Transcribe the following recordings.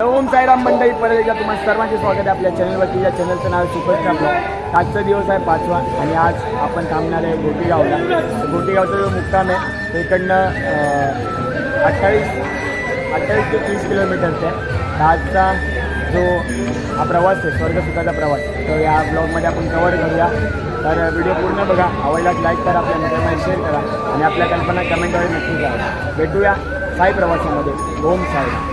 ओम साईराम मंडळी परत एकदा तुम्हाला सर्वांचे स्वागत आहे आपल्या चॅनलवरती या चॅनलचं नाव सुपर ब्लॉग. आजचा दिवस आहे पाचवा आणि आज आपण थांबणार आहे गोटीगावला गोटीगावचा जो मुक्काम आहे तो इकडनं अठ्ठावीस अठ्ठावीस ते तीस किलोमीटरचा आहे. आजचा जो हा प्रवास आहे स्वर्गसुखाचा प्रवास तो या ब्लॉगमध्ये आपण कवर करूया. तर व्हिडिओ पूर्ण बघा. आवडल्यास लाईक करा आपल्या मित्रांना शेअर करा आणि आपल्या कल्पना कमेंटवर नक्की करा. भेटूया साई प्रवासामध्ये. ओम साई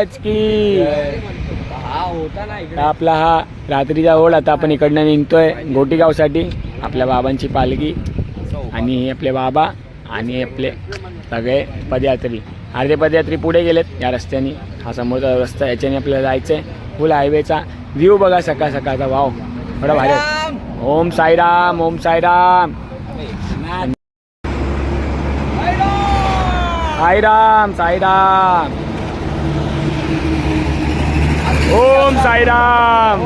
महाराज की. आपला हा रात्रीचा ओढ आता आपण इकडनं निघतोय गोटीगावसाठी आपल्या बाबांची पालखी आणि आपले बाबा आणि आपले सगळे पदयात्री. अर्धे पदयात्री पुढे गेलेत या रस्त्याने. हा समोरचा रस्ता याच्याने आपल्याला जायचं आहे फुल हायवेचा व्ह्यू बघा सकाळ सकाळचा. वाव थोडा भारी ओम साईराम ओम साईराम. साईराम साईराम. ओम साईराम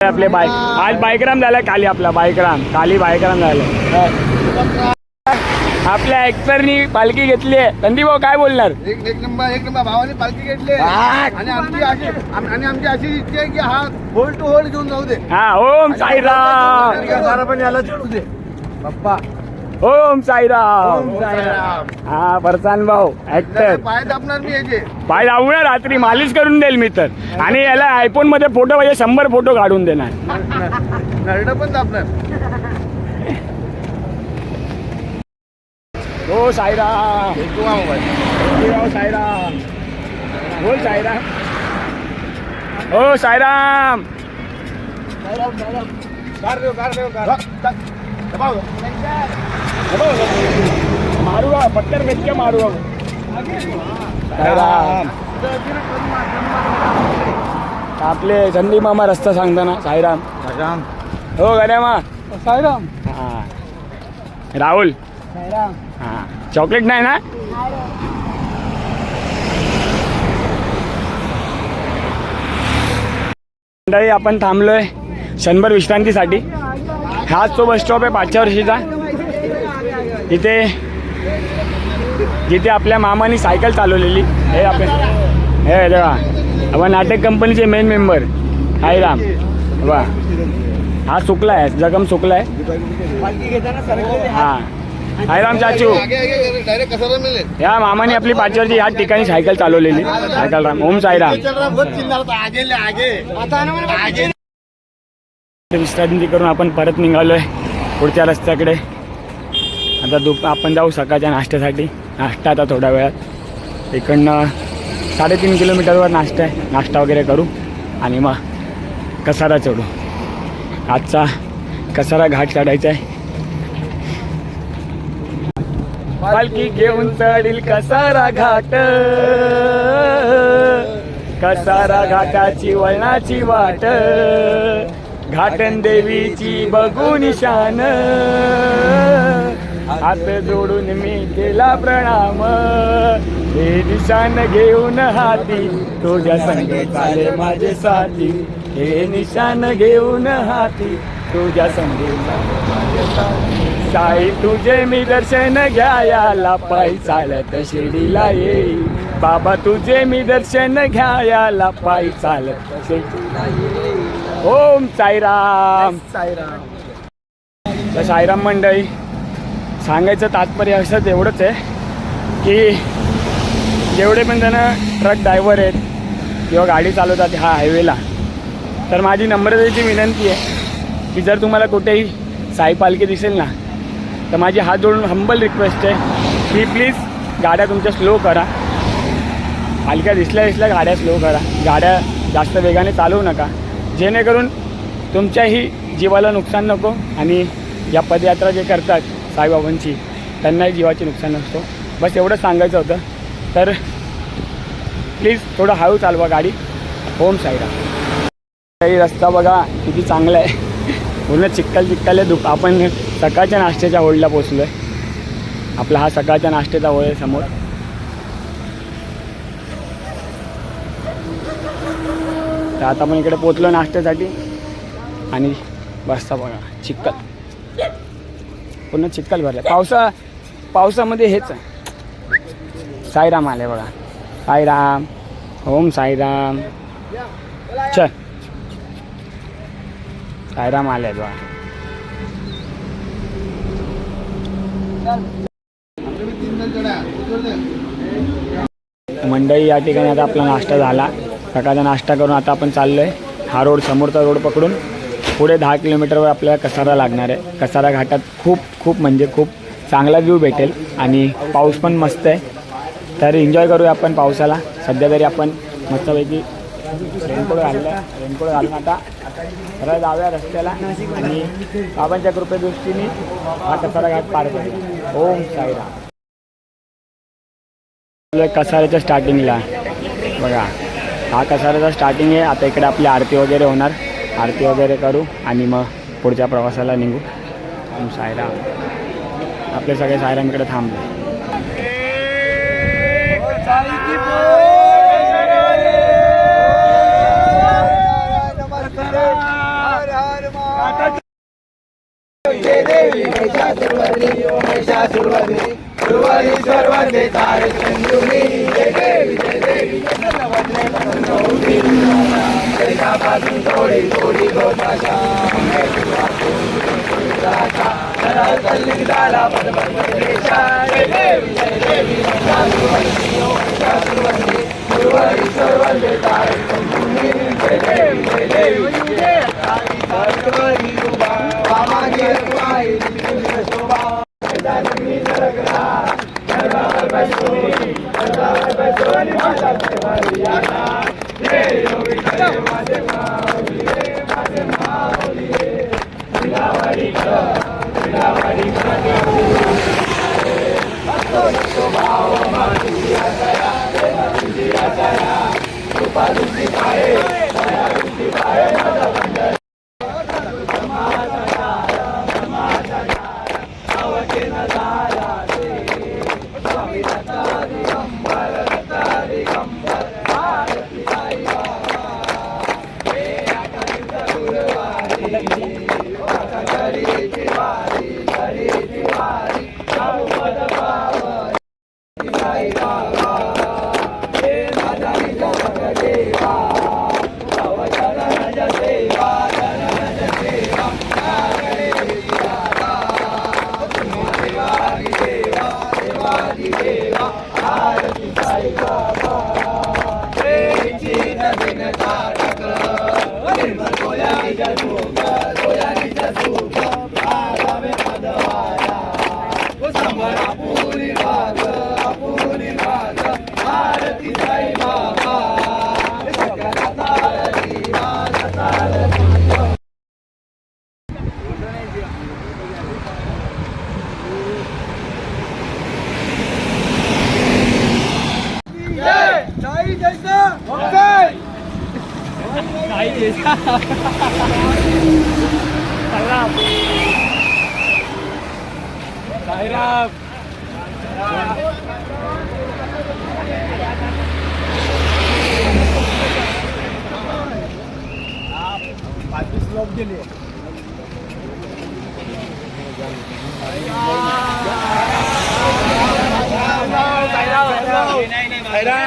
आपले बाईक आज बाईकराम झाला काली आपला बाईकराम काली बाईकराम झालं आपल्या ऍक्टरनी पालखी घेतली आहे संदीप भाऊ काय बोलणार एक एक नंबर एक नंबर भावाने पालखी घेतली आणि आमची अशी आम- आणि आमची अशी इच्छा आहे की हा होल्ड टू होल्ड घेऊन जाऊ दे हा ओम साईराम सारा पण याला चढू दे बाप्पा ओम साईराम. साईराम. हा फरसान भाऊ ऍक्टर पाय दाबणार मी याचे. पाय ना रात्री मालिश करून देईल मी तर. आणि याला आयफोनमध्ये फोटो पाहिजे शंभर फोटो काढून देणार. नरड पण दाबणार. हो साईराम. साईराम. बोल साईराम. हो साईराम. कार देऊ, मारू मारू. साईराम। आपले संदीप मामा रस्ता सांगताना साईराम। राम. हो गड्या मा। साईराम। हा. राहुल। साईराम। हा. चॉकलेट नाही ना? मंडळी आपण थांबलोय शंभर विश्रांतीसाठी. हाच तो बस स्टॉप आहे पाचव्या वर्षीचा इथे जिथे आपल्या मामाने सायकल चालवलेली. हे आपण हे तेव्हा आपण नाटक कंपनीचे मेन मेंबर हायराम. वा. हा चुकला आहे जगम चुकला आहे. हा. हायराम चाचू. आगे आगे डायरेक्ट कसाला मिळेल या मामाने आपली पाच वर्षी ह्याच ठिकाणी सायकल चालवलेली सायकल राम ओम साईराम विश्रांती करून आपण परत निघालोय पुढच्या रस्त्याकडे. आता दुप आपण जाऊ सकाळच्या नाश्त्यासाठी. नाश्ता आता थोड्या वेळात. इकडनं साडेतीन किलोमीटरवर नाश्ता आहे. नाश्ता वगैरे करू आणि मग कसारा चढू. आजचा कसारा घाट चढायचा आहे. पालखी घेऊन चढील कसारा घाट. कसारा घाटाची वळणाची वाट. घाटन देवीची बघू निशान. हात जोडून मी केला प्रणाम. हे निशान घेऊन हाती तुझ्या संग चाले माझे साथी. हे निशान घेऊन हाती तुझ्या संगे माझे साथी. साई तुझे मी दर्शन घ्यायाला पायी चालत शिर्डीला येई. बाबा तुझे मी दर्शन घ्यायाला पायी चालत शिर्डीला येई. ओम साईराम. साईराम. तर साईराम मंडळी सांगायचं तात्पर्य असंच एवढंच आहे की जेवढे पण जण ट्रक ड्रायव्हर आहेत किंवा गाडी चालवतात ह्या हायवेला तर माझी नम्रतेची विनंती आहे की जर तुम्हाला कुठेही साई पालखी दिसेल ना तर माझी हात जोडून हंबल रिक्वेस्ट आहे की प्लीज गाड्या तुमच्या स्लो करा. पालख्या दिसल्या दिसल्या गाड्या स्लो करा. गाड्या जास्त वेगाने चालवू नका. जेणेकरून तुमच्याही जीवाला नुकसान नको आणि या पदयात्रा जे करतात साईबाबांची त्यांनाही जीवाचे नुकसान नसतो बस एवढं सांगायचं होतं. तर प्लीज थोडं हळू चालवा गाडी. होम साईडा काही रस्ता बघा किती चांगला आहे. पूर्ण चिक्कल चिक्कल आहे आपण सकाळच्या नाश्त्याच्या होळीला पोचलो आहे आपला हा सकाळच्या नाश्त्याचा होळ आहे समोर. तर आता आपण इकडे पोचलो नाश्त्यासाठी. आणि बसता बघा चिक्कल पूर्ण चिक्कल भरलं. पावसा पावसामध्ये हेच आहे. साईराम आले बघा. साईराम. ओम साईराम. चल. साईराम आले बघा. आहे. मंडळी या ठिकाणी आता आपला नाश्ता झाला. सकाळचा नाश्ता करून आता आपण चाललो आहे हा रोड समोरचा रोड पकडून पुढे दहा किलोमीटरवर आपल्याला कसारा लागणार आहे. कसारा घाटात खूप खूप म्हणजे खूप चांगला व्ह्यू भेटेल आणि पाऊस पण मस्त आहे. तर एन्जॉय करूया आपण पावसाला. सध्या तरी आपण मस्तपैकी रेनकोट घाललं रेनकोट घालून आता सरळ जाऊया रस्त्याला आणि बाबांच्या कृपेदृष्टीने हा कसारा घाट पार करतो ओम साईराम. कसाऱ्याच्या स्टार्टिंगला बघा. हा कसाराचा स्टार्टिंग आहे. आता इकडे आपली आरती वगैरे होणार. आरती वगैरे करू आणि मग पुढच्या प्रवासाला निघू. ओम सायराम. आपले सगळे सायराम इकडे थांबले. शरीरापासून थोडी थोडी गोपाशा तल्ली झाला परमेशा जय देवी जय देवी शास्त्रवंती शास्त्रवंती गुरुवारी सर्वंदे तारे संपूर्णी जय देवी जय देवी सर्वरी रूपा वामागे रूपाई शोभा जगदानंदी नरकरा सर्वावर बसोनी सर्वावर बसोनी माता सर्वारी याना पालुंदी पाय पालुंदी पाय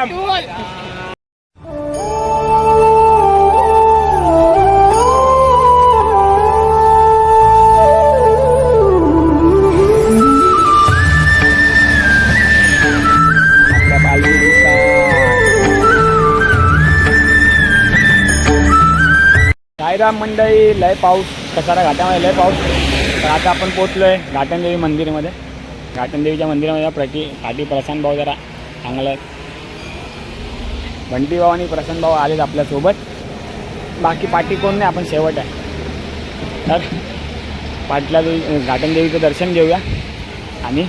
आपल्या साईराम मंडळी लय पाऊस कसारा घाटामध्ये लय पाऊस. तर आता आपण पोचलो आहे घाटनदेवी मंदिरमध्ये. घाटनदेवीच्या मंदिरामध्ये प्रति पाठी प्रशांत भाऊ जरा चांगलं आहेत. बंटी भाऊ आणि प्रशांत भाऊ आलेत आपल्यासोबत. बाकी पाठी कोण नाही आपण शेवट आहे. तर पाटला देवी घाटनदेवीचं दर्शन घेऊया. आणि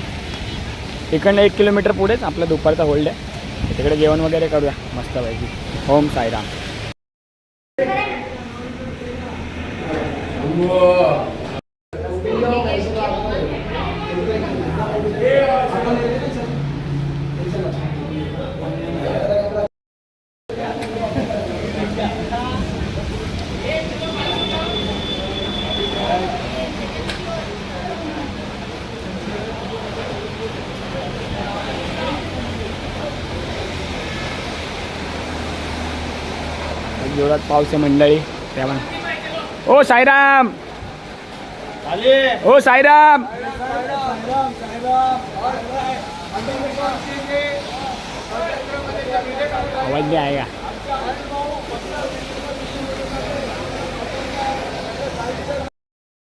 इकडनं एक किलोमीटर पुढेच आपला दुपारचा होल्ड आहे. तिकडे जेवण वगैरे करूया मस्तपैकी. ओम साईराम. जोरात पाऊस आहे मंडळी त्यामुळे ओ साईराम. ओ साईराम. आवाज नाही आहे का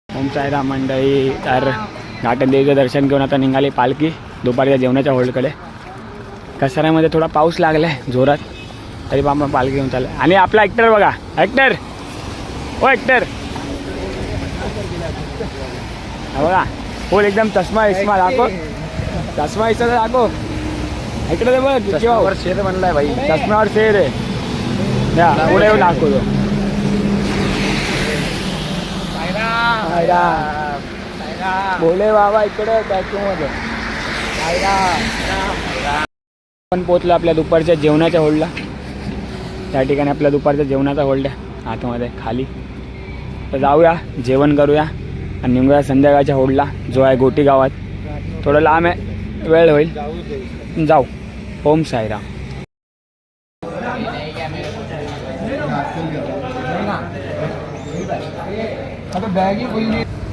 ओम साईराम मंडळी तर घाटदेवीचं दर्शन घेऊन आता निघाली पालखी दुपारच्या जेवणाच्या होल्डकडे कसाऱ्यामध्ये थोडा पाऊस लागलाय जोरात तरी बाबा पालखी घेऊन चाललं आणि आपला ॲक्टर बघा ॲक्टर हा बघा फुल एकदम चष्मा इस्मा दाखव. चष्मा इस्मा दाखव. इकडे ते बघ चष्म्यावर शेर म्हणलाय भाई. चष्म्यावर शेर आहे. पुढे येऊन दाखवतो. बोले बाबा इकडे मध्ये आपण पोचलो आपल्या दुपारच्या जेवणाच्या होल्डला त्या ठिकाणी आपल्या दुपारच्या जेवणाचा होल्ड आहे. आतमध्ये खाली. तर जाऊया जेवण करूया आणि निघूया संध्याकाळच्या होल्डला जो आहे गोटी गावात. थोडं लांब आहे वेळ होईल. जाऊ. ओम साईराम.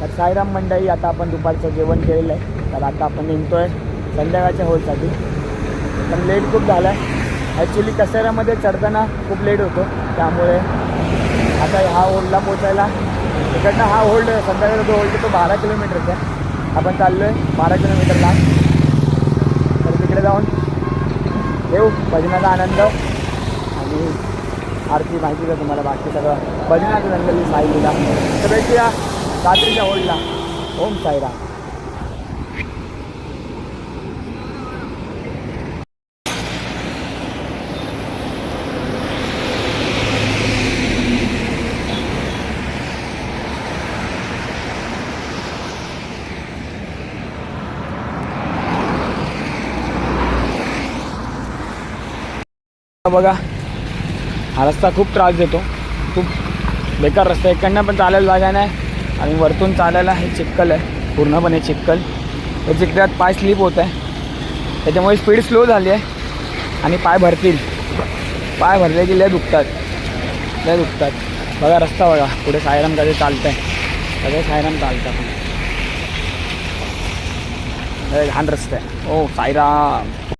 तर साईराम मंडळी आता आपण दुपारचं जेवण केलेलं आहे. तर आता आपण निघतोय संध्याकाळच्या होलसाठी पण लेट खूप झाला आहे ॲक्च्युली कसेऱ्यामध्ये चढताना खूप लेट होतो. त्यामुळे आता हा होल्डला पोचायला तिकडनं हा होल्ड संध्याकाळचा जो होल्ड तो बारा किलोमीटरचा आहे. आपण चाललो आहे बारा किलोमीटरला तर तिकडे जाऊन येऊ भजनाचा आनंद. आणि आरती माहिती का तुम्हाला बाकी सगळं. भजनाचं जंगली साईलीला तर भेटूया रात्रीच्या होल्डला ओम साईराम. बघा हा रस्ता खूप त्रास देतो. खूप बेकार रस्ता इकडनं पण चालायला जागा नाही. आणि वरतून चालायला हे चिक्कल आहे. पूर्णपणे चिक्कल हे चिखल्यात पाय स्लिप होत आहे. त्याच्यामुळे स्पीड स्लो झाली आहे. आणि पाय भरतील. पाय भरले की लय दुखतात. लय दुखतात. बघा रस्ता बघा. पुढे सायराम कधी चालतं आहे सगळे सायराम चालतं लय घाण रस्ता आहे. ओ सायराम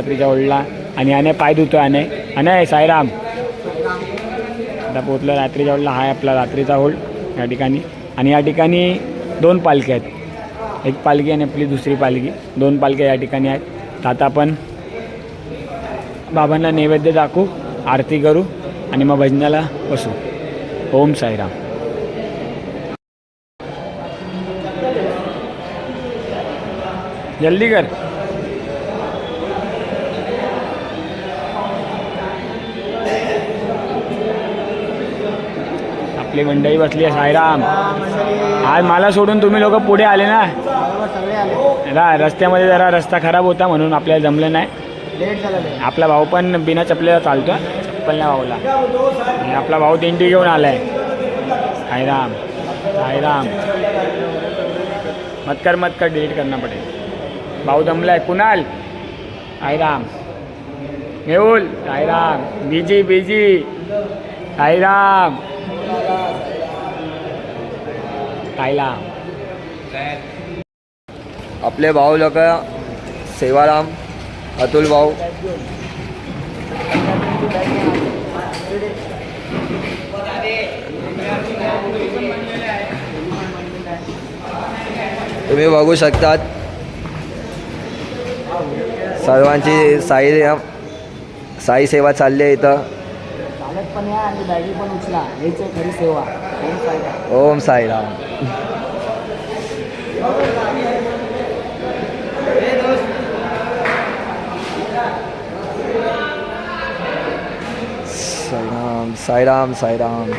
रात्रीच्या ओढला आणि याने पाय धुतो याने आणि साईराम. आता पोचलं रात्रीच्या ओढला. हा आहे आपला रात्रीचा होल्ड या ठिकाणी. आणि या ठिकाणी दोन पालख्या आहेत. एक पालखी आणि आपली दुसरी पालखी. दोन पालख्या या ठिकाणी आहेत. तर आता आपण बाबांना नैवेद्य दाखवू आरती करू आणि मग भजनाला बसू. ओम साईराम. जल्दी कर. आपली मंडळी बसली आहे साईराम. आज मला सोडून तुम्ही लोक पुढे आले ना? रा रस्त्यामध्ये जरा रस्ता खराब होता म्हणून आपल्याला जमलं नाही. आपला भाऊ पण बिना चपलेला चालतो चप्पल नाही भाऊला. आणि आपला भाऊ दिंडी घेऊन आलाय. साईराम साईराम. मत कर मत कर डिलीट करणं पडेल. भाऊ जमलाय कुणाल? साईराम. मेहुल साईराम. Busy busy. साईराम. खायला. आपले भाऊ लोक सेवाराम अतुल भाऊ. तुम्ही बघू शकतात सर्वांची साई साई सेवा चालली आहे इथं. પણ આ ડાયરી પણ ઉછલા sayang.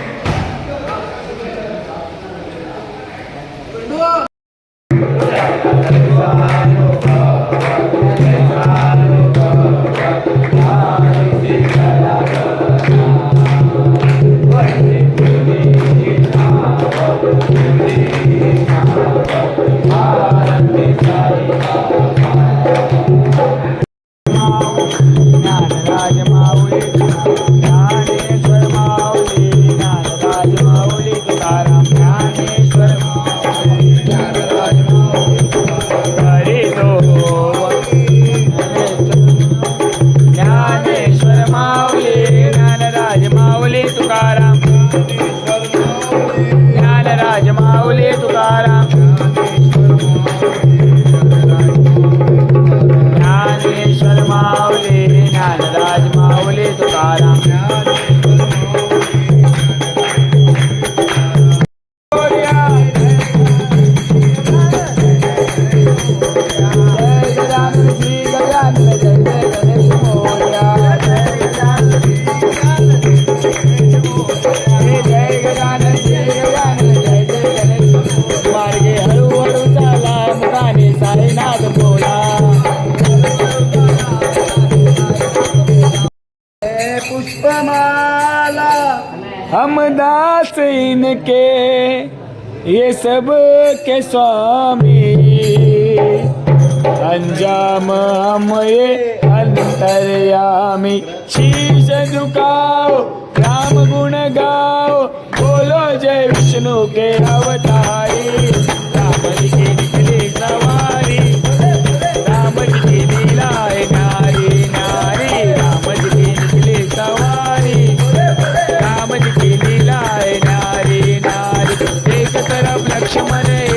नाच इनके ये सब के स्वामी। अंजाम हम ये अंतरयामी। शीर्ष झुकाओ राम गुण गाओ। बोलो जय विष्णु के अवतारी। राम खुश मरे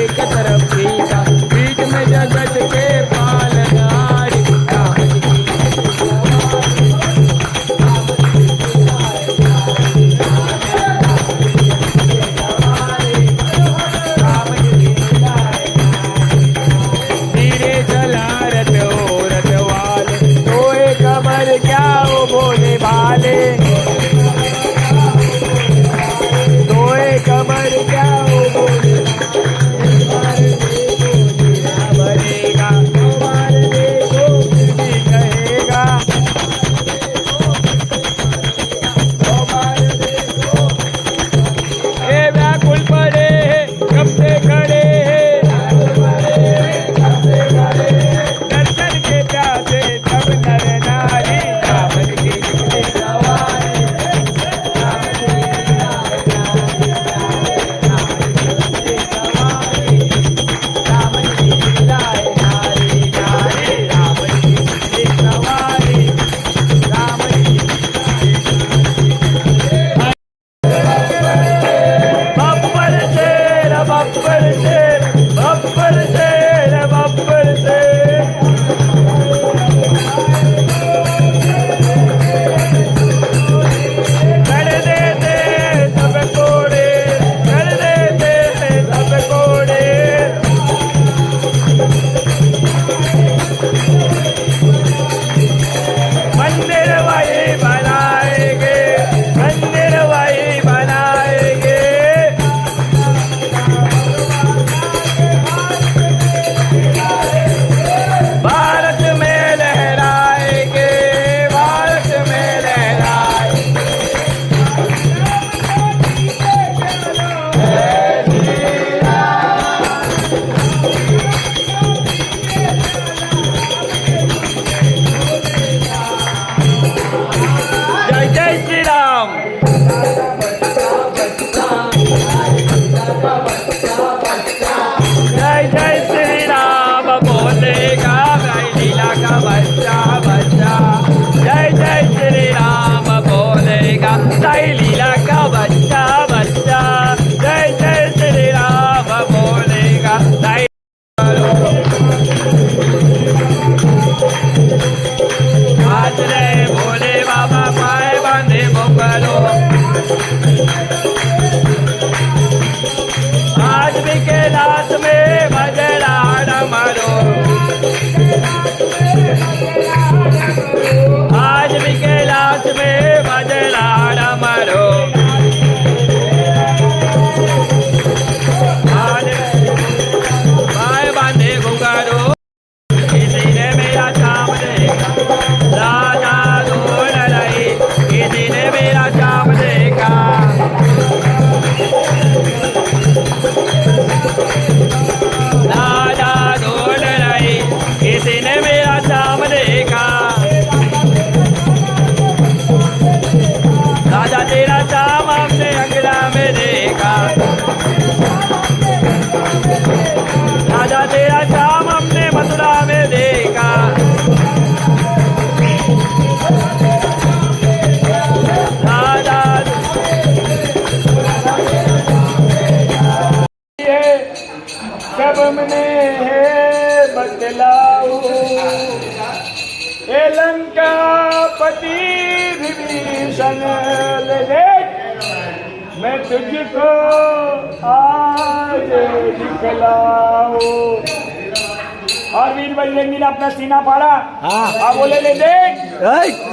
લઈ મિલે આપણા સીના પાડા. હા. બોલે લઈ દે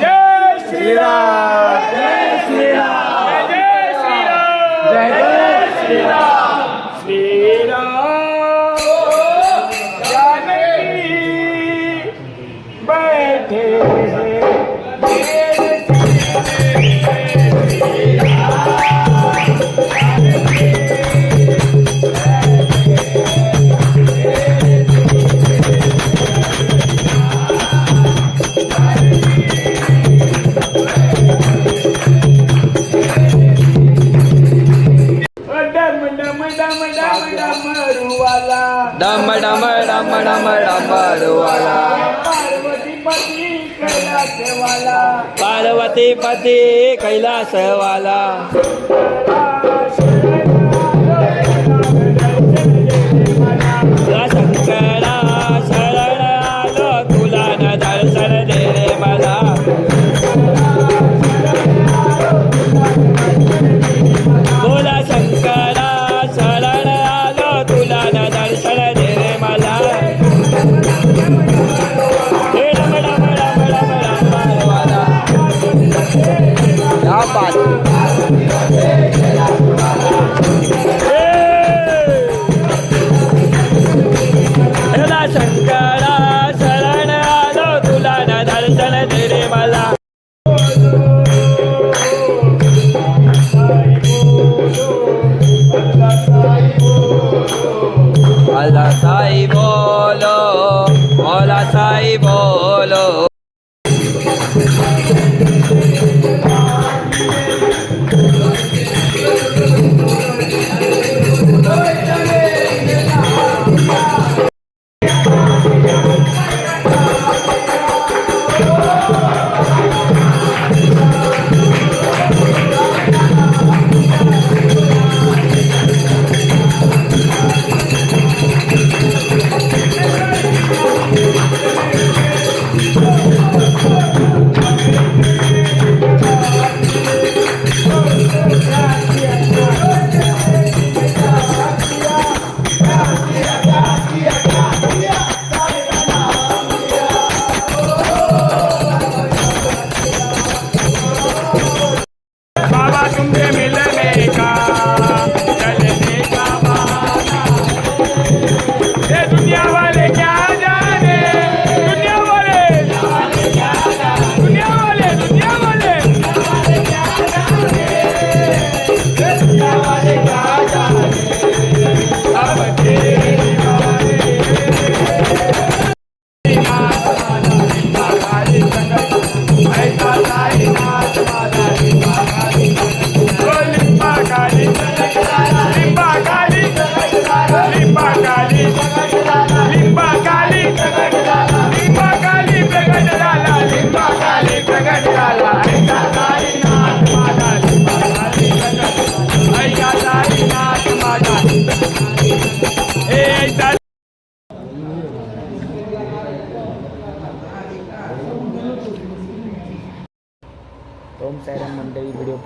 જય શ્રી રામ. પતિ કૈલાસવાલા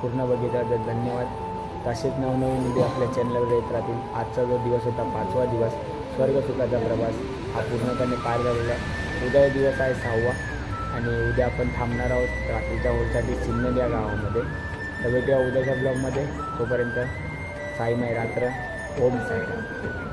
पूर्ण बघितल्याबद्दल धन्यवाद. तसेच नवनवीन मुली आपल्या चॅनलवर येत राहतील. आजचा जो दिवस होता पाचवा दिवस स्वर्गसुखाचा प्रवास हा पूर्णपणे पार झालेला आहे. उद्या दिवस आहे सहावा आणि उद्या आपण थांबणार आहोत रात्रीच्या होलसाठी सिन्नल या गावामध्ये. तर भेटूया उद्याच्या ब्लॉगमध्ये तोपर्यंत साई रात्र. ओम साईराम.